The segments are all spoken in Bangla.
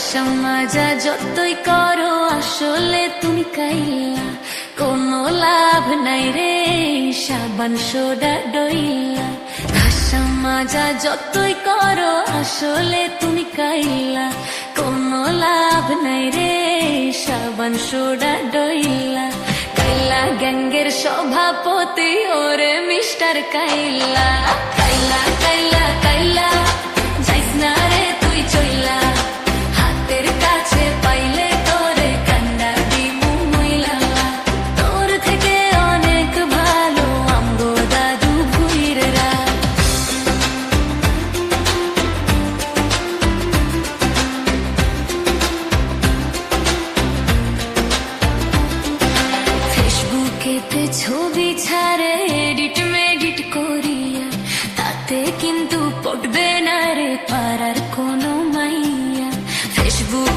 নেশা মাজা যতই করো আসলে তুমি কাইলা কোনো লাভ নাই রে, সাবান সোডা ডইলা ঘাসা মাজা যতই করো আসলে তুমি কাইলা কোনো লাভ নাই রে, সাবান সোডা ডইলা কাইলা গ্যাঙ্গের সভাপতি ওরে মিস্টার কাইলা কাইলা কাইলা।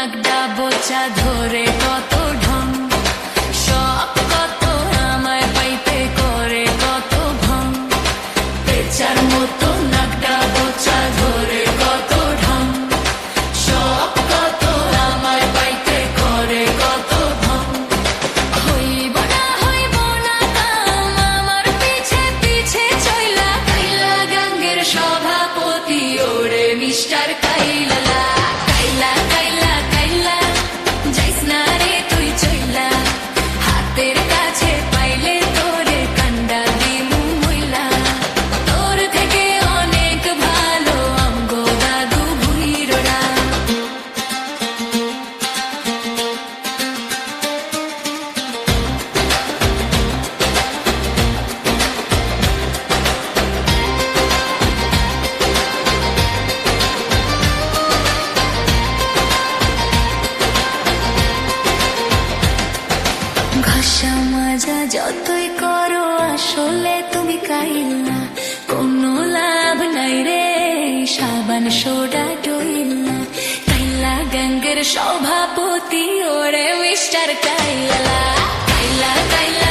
নাক ডাবচা ধরে যতই করো আসলে তুমি কাইল না কোনো লাভ নাই রে, সাবান সোডা ডইল না কাইলা গ্যাঙ্গের সভাপতি ওরে মিস্টার কাইলা কাইলা কাইলা।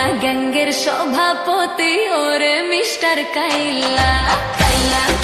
কাইলা গ্যাঙ্গের সভাপতি ওরে মিস্টার কাইলা কাইলা।